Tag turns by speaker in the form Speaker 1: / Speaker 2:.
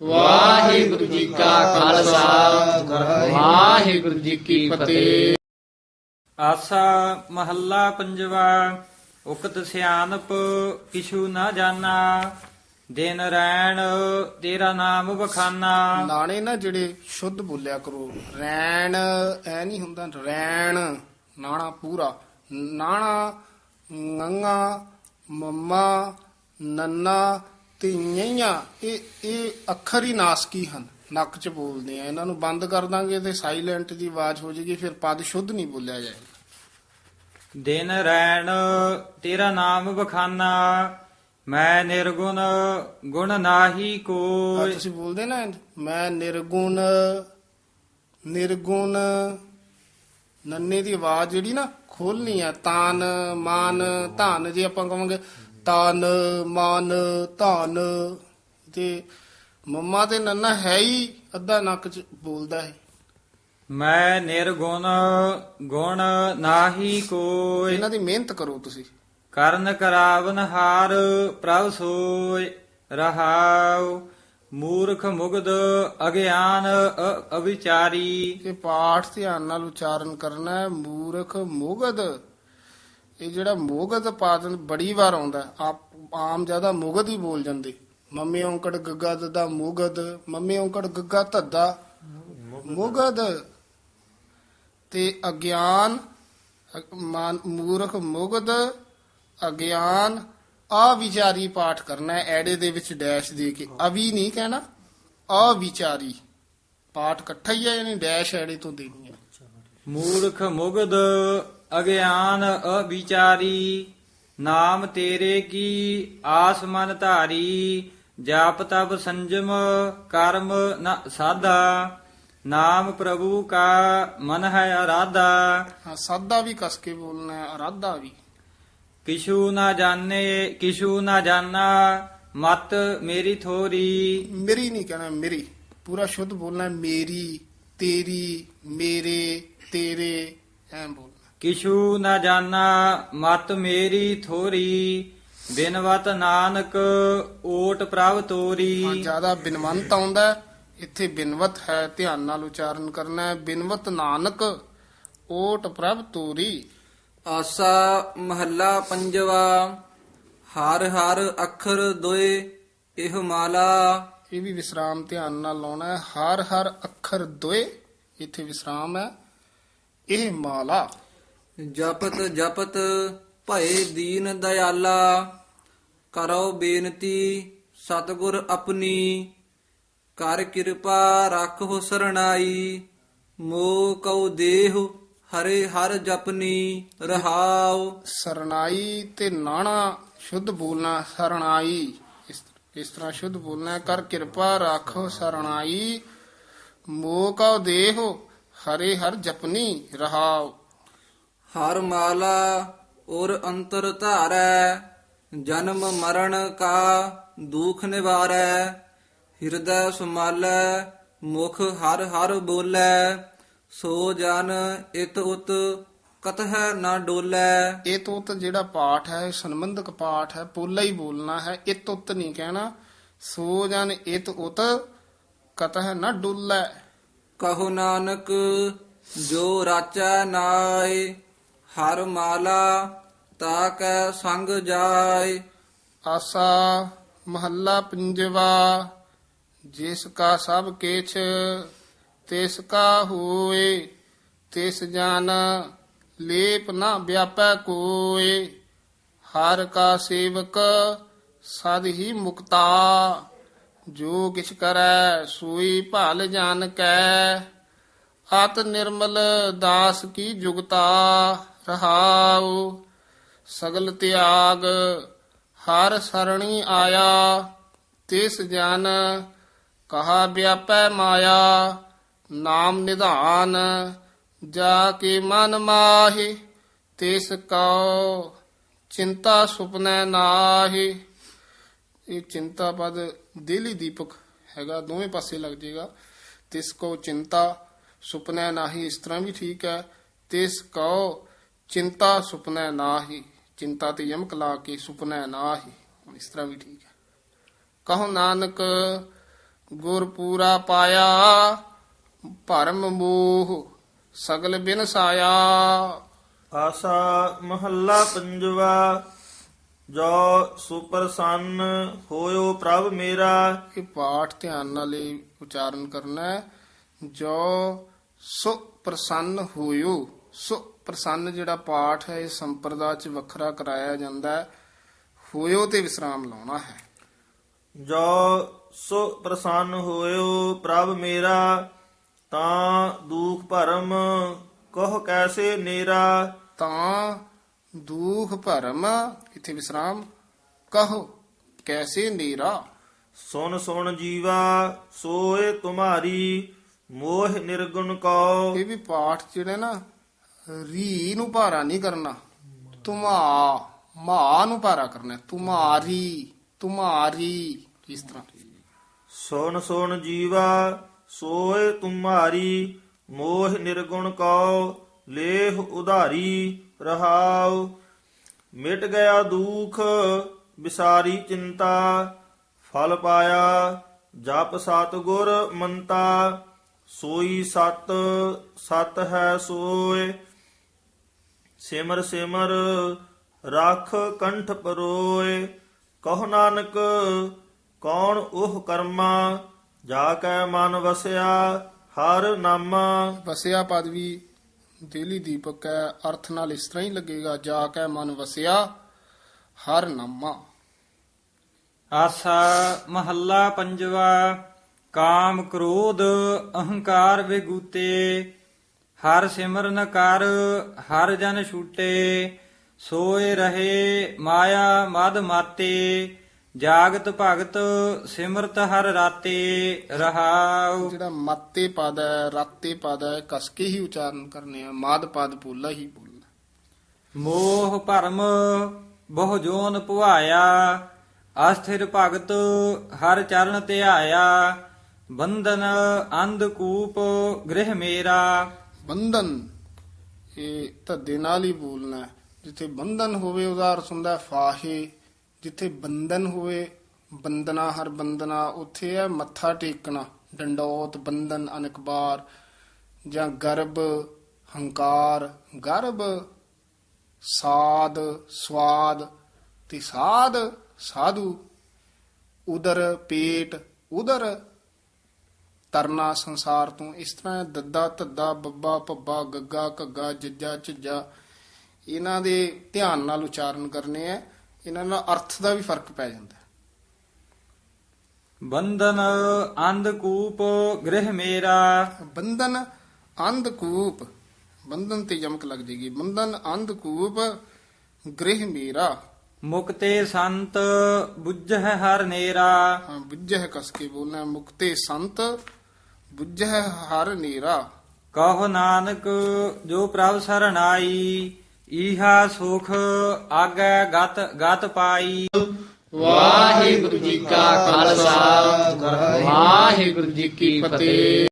Speaker 1: ਵਾਹਿਗੁਰੂ ਜੀ ਕਾ ਖਾਲਸਾ। ਵਾਹਿਗੁਰੂ ਜੀ ਕੀ ਫਤਿਹ।
Speaker 2: ਆਸਾ ਮਹੱਲਾ ਪੰਜਵਾ ਉਕਤ ਸਿਆਨਪ ਕਿਛੂ ਨਾ ਜਾਣਾ। ਦਿਨ ਰੈਣ ਤੇਰਾ ਨਾਮ ਬਖਾਨਾ
Speaker 3: ਨਾਣੇ ਨਾ ਜਿਹੜੇ ਸ਼ੁੱਧ ਬੋਲਿਆ ਕਰੋ ਰੈਣ ਐ ਨਹੀਂ ਹੁੰਦਾ ਰੈਣ ਨਾਣਾ ਪੂਰਾ। ਨਾਣਾ ਮੰਮਾ ਨੰਨਾ ਤੇ nyaiya ਇਹ ਇਹ ਅੱਖਰ ਹੀ ਨਾਸਕੀ ਹਨ? ਨੱਕ 'ਚ ਬੋਲਦੇ ਆ। ਇਹਨਾਂ ਨੂੰ ਬੰਦ ਕਰ ਦਾਂਗੇ ਤੇ ਸਾਇਲੈਂਟ ਦੀ ਆਵਾਜ਼ ਹੋ ਜਾਏਗੀ ਫਿਰ ਪਦ ਸ਼ੁੱਧ ਨਹੀਂ ਬੋਲਿਆ ਜਾਏਗਾ।
Speaker 2: ਦਿਨ ਰੈਣ ਤੇਰਾ ਨਾਮ ਬਖਾਨਾ ਮੈਂ ਨਿਰਗੁਣ ਗੁਣ ਨਾਹੀ
Speaker 3: ਆਹ
Speaker 2: ਕੋਈ।
Speaker 3: ਤੁਸੀਂ ਬੋਲਦੇ ਨਾ ਮੈਂ ਨਿਰਗੁਣ ਨਿਰਗੁਣ। ਨੰਨੇ ਦੀ ਆਵਾਜ਼ ਜਿਹੜੀ ਨਾ ਖੋਲਣੀ ਆ ਤਾਨ ਮਾਨ ਧਨ ਜੇ ਆਪਾਂ ਕਹਾਂਗੇ ਤਾਨ ਮਾਨ ਧਨ ਤੇ ਮੰਮਾ ਤੇ ਨੰਨਾ ਹੈ ਹੀ ਅੱਧਾ ਨੱਕ ਚ ਬੋਲਦਾ ਹੈ।
Speaker 2: ਮੈਂ ਨਿਰਗੁਣ ਗੁਣ ਨਾਹੀ ਕੋਈ।
Speaker 3: ਇਹਨਾਂ ਦੀ ਮਿਹਨਤ ਕਰੋ ਤੁਸੀਂ।
Speaker 2: ਕਰਨ ਕਰਾਵਨ ਹਾਰ ਪ੍ਰਭ ਸੋਇ ਰਹਾਉ। ਮੂਰਖ ਮੁਗਧ ਅਗਿਆਨ ਅ- ਅਵਿਚਾਰੀ।
Speaker 3: ਇਹ ਪਾਠ ਧਿਆਨ ਨਾਲ ਉਚਾਰਨ ਕਰਨਾ ਹੈ। ਮੂਰਖ ਮੁਗਧ ਇਹ ਜਿਹੜਾ ਮੁਗਧ ਪਾਦਨ ਬੜੀ ਵਾਰ ਆਉਂਦਾ, ਆਪ ਆਮ ਜ਼ਿਆਦਾ ਮੁਗਧ ਹੀ ਬੋਲ ਜਾਂਦੇ। ਮੰਮੀ ਔਂਕੜ ਗੱਗਾ ਦਦਾ ਮੁਗਧ ਮੰਮੀ ਔਂਕੜ ਗੱਗਾ ਧੱਦਾ ਮੁਗਧ ਤੇ ਅਗਿਆਨ ਮੂਰਖ ਮੁਗਧ ਅਗਿਆਨ ਅਵਿਚਾਰੀ ਪਾਠ ਕਰਨਾ ਹੈ, ਐੜੇ ਦੇ ਵਿੱਚ ਡੈਸ਼ ਦੇ ਕੇ। ਅਵੀ ਨਹੀਂ ਕਹਿਣਾ, ਅਵਿਚਾਰੀ। ਪਾਠ ਇਕੱਠਾ ਹੀ ਹੈ, ਯਾਨੀ ਡੈਸ਼ ਐੜੇ ਤੋਂ ਦੇਣੀ ਹੈ।
Speaker 2: ਮੂਰਖ ਮੁਗਦ ਅਗਿਆਨ ਅਵਿਚਾਰੀ ਨਾਮ ਤੇਰੇ ਕੀ ਆਸ ਮਨ ਧਾਰੀ ਜਾਪ ਤਪ ਸੰਜਮ ਕਰਮ ਨ ਸਾਧਾ ਨਾਮ ਪ੍ਰਭੂ ਕਾ ਮਨ ਹੈ ਅਰਾਧਾ।
Speaker 3: ਹਾਂ ਸਾਦਾ ਵੀ ਕਸ ਕੇ ਬੋਲਣਾ ਹੈ ਅਰਾਧਾ ਵੀ।
Speaker 2: ਕਿਛੂ ਨਾ ਜਾਣੇ ਕਿਛੂ ਨਾ ਜਾਣਾ ਮਤ ਮੇਰੀ ਥੋਰੀ।
Speaker 3: ਮੇਰੀ ਨਹੀਂ ਕਹਿਣਾ ਮੇਰੀ। ਪੂਰਾ ਸ਼ੁੱਧ ਬੋਲਣਾ ਹੈ, ਮੇਰੀ ਤੇਰੀ ਮੇਰੇ ਤੇਰੇ ਐਂ ਬੋਲਣਾ।
Speaker 2: ਕਿਛੂ ਨਾ ਜਾਣਾ ਮਤ ਮੇਰੀ ਥੋਰੀ ਬਿਨਵਤ ਨਾਨਕ ਓਟ ਪ੍ਰਭ ਤੋਰੀ।
Speaker 3: ਜ਼ਿਆਦਾ ਬਿਨਵੰਤ ਆਉਂਦਾ ਇੱਥੇ ਬਿਨਵਤ ਹੈ ਧਿਆਨ ਨਾਲ ਉਚਾਰਨ ਕਰਨਾ ਹੈ। ਬਿਨਵਤ ਨਾਨਕ ਓਟ ਪ੍ਰਭ ਤੋਰੀ।
Speaker 4: ਆਸਾ ਮਹੱਲਾ ਪੰਜਵਾ ਹਰ ਹਰ ਅੱਖਰ ਦੋਏ ਇਹ ਮਾਲਾ।
Speaker 3: ਇਹ ਵੀ ਵਿਸਰਾਮ ਧਿਆਨ ਨਾਲ ਲਾਉਣਾ ਹੈ। ਹਰ ਹਰ ਅੱਖਰ ਦੋਏ ਇੱਥੇ ਵਿਸਰਾਮ ਹੈ। ਇਹ ਮਾਲਾ।
Speaker 4: ਜਪਤ ਜਪਤ ਭਏ ਦੀਨ ਦਇਆਲਾ ਕਰੋ ਬੇਨਤੀ ਸਤਿਗੁਰ ਆਪਣੀ, ਕਰ ਕਿਰਪਾ ਰੱਖੋ ਸਰਣਾਈ ਮੋ ਕਉ ਦੇਹ ਹਰੇ ਹਰ ਜਪਨੀ ਰਹਾਉ।
Speaker 3: ਸਰਣਾਈ ਤੇ ਨਾਣਾ ਸ਼ੁੱਧ ਬੋਲਣਾ, ਸਰਣਾਈ, ਇਸ ਤਰ੍ਹਾਂ ਸ਼ੁੱਧ ਬੋਲਣਾ, ਕਰ ਕਿਰਪਾ ਰੱਖੋ ਸਰਣਾਈ, ਮੋਹ ਕਉ ਦੇਹੁ ਹਰੇ ਹਰ ਜਪਨੀ ਰਹਾਉ।
Speaker 4: ਹਰ ਮਾਲਾ ਔਰ ਅੰਤਰ ਧਾਰੈ ਜਨਮ ਮਰਨ ਕਾ ਦੁਖ ਨਿਵਾਰੈ। ਹਿਰਦੈ ਸੁਮਾਲੈ ਮੁਖ ਹਰ ਹਰ ਬੋਲੈ। ਸੋ ਜਨ ਇਤ ਉਤ ਕਤਹਿ ਨਾ ਡੋਲੈ।
Speaker 3: ਇਹ ਤੁਤ ਜਿਹੜਾ ਪਾਠ ਹੈ ਸੰਬੰਧਕ ਪਾਠ ਹੈ ਪੋਲਾ ਹੀ ਬੋਲਣਾ ਹੈ ਇਹ ਤੁਤ ਨਹੀਂ ਕਹਿਣਾ। ਸੋ ਜਨ ਇਤ ਉਤ ਕਤਹ ਨਾ ਡੁੱਲੈ।
Speaker 4: ਕਹੋ ਨਾਨਕ ਜੋ ਰਾਚੈ ਨਾਏ ਹਰ ਮਾਲਾ ਤਾ ਕੈ ਸੰਗ ਜਾਏ।
Speaker 3: ਆਸਾ ਮਹੱਲਾ ਪੰਜਵਾ, ਜਿਸ ਕਾ ਸਭ ਕਿਛ, ਤਿਸ ਕਾ ਹੋਏ, ਤਿਸ ਜਾਨ ਲੇਪ ਨਾ ਵਿਆਪੈ ਕੋਏ। ਹਰ ਕਾ ਸੇਵਕ ਸਦ ਹੀ ਮੁਕਤਾ, ਜੋ ਕਿਛ ਕਰੈ ਸੂਈ ਭਲ ਜਾਣ ਕੈ। ਅਤ ਨਿਰਮਲ ਦਾਸ ਕੀ ਜੁਗਤਾ ਰਹਾਉ, ਸਗਲ ਤਿਆਗ, ਹਰ ਸਰਣੀ ਆਇਆ, ਤਿਸ ਜਨ ਕਹਾ ਵਿਆਪੈ ਮਾਇਆ, ਨਾਮ ਨਿਧਾਨ, ਜਾ ਕੇ ਮਨ ਮਾਹੀ, ਤਿਸ ਕਉ ਚਿੰਤਾ ਸੁਪਨੈ ਨਾਹੀ। ਇਹ ਚਿੰਤਾ ਪਦ ਦਿੱਲੀ ਦੀਪਕ ਹੈਗਾ, ਦੋਵੇਂ ਪਾਸੇ ਲੱਗ ਜਾਏਗਾ ਤਿਸ ਕੋ ਚਿੰਤਾ ਸੁਪਨੈ ਨਾਹੀ ਇਸ ਤਰ੍ਹਾਂ ਵੀ ਠੀਕ ਹੈ। ਤਿਸ ਕਉ ਚਿੰਤਾ ਸੁਪਨੈ ਨਾਹੀ ਚਿੰਤਾ ਤੇ ਯਮਕ ਲਾ ਕੇ ਸੁਪਨੈ ਨਾਹੀ ਇਸ ਤਰ੍ਹਾਂ ਵੀ ਠੀਕ ਹੈ। ਕਹੋ ਨਾਨਕ ਗੁਰ ਪੂਰਾ ਪਾਇਆ ਭਰਮ ਮੋਹ ਸਗਲ ਬਿਨ ਸਾਇਆ।
Speaker 5: ਆਸਾ ਮਹੱਲਾ ਪੰਜਵਾ ਜੋ ਸੁਪਰਸੰਨ ਹੋਇਓ ਪ੍ਰਭ ਮੇਰਾ।
Speaker 3: ਇਹ ਪਾਠ ਧਿਆਨ ਨਾਲ ਉਚਾਰਨ ਕਰਨਾ ਹੈ। ਜੋ ਸੁ ਪ੍ਰਸੰਨ ਹੋਇਓ। ਸੁ ਪ੍ਰਸੰਨ ਜਿਹੜਾ ਪਾਠ ਹੈ ਇਹ ਸੰਪਰਦਾ ਚ ਵੱਖਰਾ ਕਰਾਇਆ ਜਾਂਦਾ ਹੈ। ਹੋਇਓ ਤੇ ਵਿਸਰਾਮ ਲਾਉਣਾ ਹੈ।
Speaker 5: ਜੋ ਸੋ ਪ੍ਰਸੰਨ ਹੋਇਓ ਪ੍ਰਭ ਮੇਰਾ ਤਾਂ ਦੁਖ ਭਰਮ ਕਹ ਕੈਸੇ ਨੇਰਾ?
Speaker 3: ਤਾਂ ਦੁਖ ਭਰਮ ਇਥੇ ਵਿਸਰਾਮ ਕਹੋ ਕੈਸੇ ਨੀਰਾ?
Speaker 5: ਸੁਨ ਸੁਨ ਜੀਵਾ ਸੋਏ ਤੁਮਾਰੀ ਮੋਹ ਨਿਰਗੁਣ ਕੋ
Speaker 3: ਇਹ ਵੀ ਪਾਠ ਜਿਹੜੇ ਨਾ ਰੀ ਨੂੰ ਭਾਰਾ ਨਹੀਂ ਕਰਨਾ। ਤੁਮਾ ਮਾ ਨੂੰ ਭਾਰਾ ਕਰਨਾ। ਤੁਮਾਰੀ ਤੁਮਾਰੀ ਇਸ ਤਰ੍ਹਾਂ।
Speaker 5: ਸੁਨ ਸੁਨ ਜੀਵਾ ਸੋਏ ਤੁਮਾਰੀ ਮੋਹ ਨਿਰਗੁਣ ਕਉ ਲੇਹ ਉਧਾਰੀ ਰਹਾਉ। ਮਿਟ ਗਿਆ ਦੁਖ ਵਿਸਾਰੀ ਚਿੰਤਾ ਫਲ ਪਾਇਆ ਜਪ ਸਤ ਗੁਰ ਮੰਤਾ। ਸੋਈ ਸਤ ਸਤ ਹੈ ਸੋਏ। ਸਿਮਰ ਸਿਮਰ ਰੱਖ ਕੰਠ ਪਰੋਏ। ਕਹੋ ਨਾਨਕ ਕੌਣ ਉਹ ਕਰਮਾ ਜਾ ਕੈ ਮਨ ਵਸਿਆ ਹਰ ਨਾਮਾ।
Speaker 3: ਵਸਿਆ ਪਦ ਵੀ ਦੇਲੀ ਦੀਪਕ ਹੈ ਅਰਥ ਨਾਲ ਇਸ ਤਰ੍ਹਾਂ ਹੀ ਲੱਗੇਗਾ ਜਾ ਕੇ ਮਨ ਵਸਿਆ ਹਰ ਨਾਮਾ।
Speaker 2: ਆਸਾ ਮਹੱਲਾ ਪੰਜਵਾ ਕਾਮ ਕ੍ਰੋਧ ਅਹੰਕਾਰ ਵਿਗੂਤੇ ਹਰ ਸਿਮਰਨ ਕਰ ਹਰ ਜਨ ਛੂਟੇ ਸੋਏ ਰਹੇ ਮਾਇਆ ਮਦ ਮਾਤੇ ਜਾਗਤ ਭਗਤ ਸਿਮਰਤ ਹਰ ਰਾਤੇ ਰਹਾਉ।
Speaker 3: ਜਿਹੜਾ ਮਾਤੇ ਪਦ ਹੈ ਰਾਤੇ ਪਦ ਹੈ ਕਸ ਕੇ ਹੀ ਉਚਾਰਨ ਕਰਨੇ ਆ ਮਾਦ ਪਦ ਪੋਲਾ ਹੀ ਬੋਲਣਾ
Speaker 2: ਮੋਹ ਭਰਮ ਬਹੁ ਜੋਨ ਪੁਆਇਆ ਅਸਥਿਰ ਭਗਤ ਹਰ ਚਰਨ ਧਿਆਇਆ ਬੰਧਨ ਅੰਧਕੂਪ ਗ੍ਰਹਿ ਮੇਰਾ।
Speaker 3: ਬੰਧਨ, ਇਹ ਧੱਦੇ ਨਾਲ ਹੀ ਬੋਲਣਾ ਹੈ। ਜਿੱਥੇ ਬੰਧਨ ਹੋਵੇ, ਉਹਦਾ ਅਰਥ ਹੁੰਦਾ ਹੈ ਫਾਹੇ। ਜਿੱਥੇ ਬੰਧਨ ਹੋਵੇ ਬੰਦਨਾ ਹਰ ਬੰਦਨਾ ਉੱਥੇ ਹੈ ਮੱਥਾ ਟੇਕਣਾ। ਡੰਡੌਤ, ਬੰਧਨ, ਅਨਕਬਾਰ, ਜਾਂ ਗਰਭ, ਹੰਕਾਰ। ਗਰਭ, ਸਾਧ, ਸਵਾਦ ਤੇ ਸਾਧ, ਸਾਧੂ। ਉਦਰ, ਪੇਟ, ਉਦਰ। ਤਰਨਾ ਸੰਸਾਰ ਤੋਂ ਇਸ ਤਰ੍ਹਾਂ ਦੱਦਾ ਧੱਦਾ ਬੱਬਾ ਪੱਬਾ ਗੱਗਾ ਘੱਗਾ ਜੱਜਾ ਝੱਜਾ। ਇਹਨਾਂ ਦੇ ਧਿਆਨ ਨਾਲ ਉਚਾਰਨ ਕਰਨੇ ਆ। ਇਹਨਾਂ ਨਾਲ ਅਰਥ ਦਾ ਵੀ ਫ਼ਰਕ ਪੈ ਜਾਂਦਾ। ਹੈ।
Speaker 2: ਬੰਧਨ ਅੰਧਕੂਪ ਗ੍ਰਹਿ ਮੇਰਾ।
Speaker 3: ਬੰਧਨ ਅੰਧਕੂਪ ਬੰਧਨ ਤੇ ਯਮਕ ਲੱਗ ਜੇਗੀ। ਬੰਧਨ ਅੰਧਕੂਪ ਗ੍ਰਹਿ ਮੇਰਾ।
Speaker 2: ਮੁਕਤੇ ਸੰਤ ਬੁੱਝਹਿ ਹਰ ਨੇਰਾ।
Speaker 3: ਹਾਂ ਬੁੱਝਹਿ ਕਸ ਕੇ ਬੋਲਣਾ। ਹੈ, ਮੁਕਤੇ ਸੰਤ ਬੁੱਝਹਿ ਹਰ ਨੀਰਾ।
Speaker 2: ਕਹੋ ਨਾਨਕ ਜੋ ਪ੍ਰਭ ਸਰਣਾਈ ਈਹਾ ਸੁਖ ਆਗੈ ਗਤ ਗਤ ਪਾਈ।
Speaker 1: ਵਾਹਿਗੁਰੂ ਜੀ ਕਾ ਖਾਲਸਾ ਵਾਹਿਗੁਰੂ ਜੀ ਕੀ ਫਤਿਹ।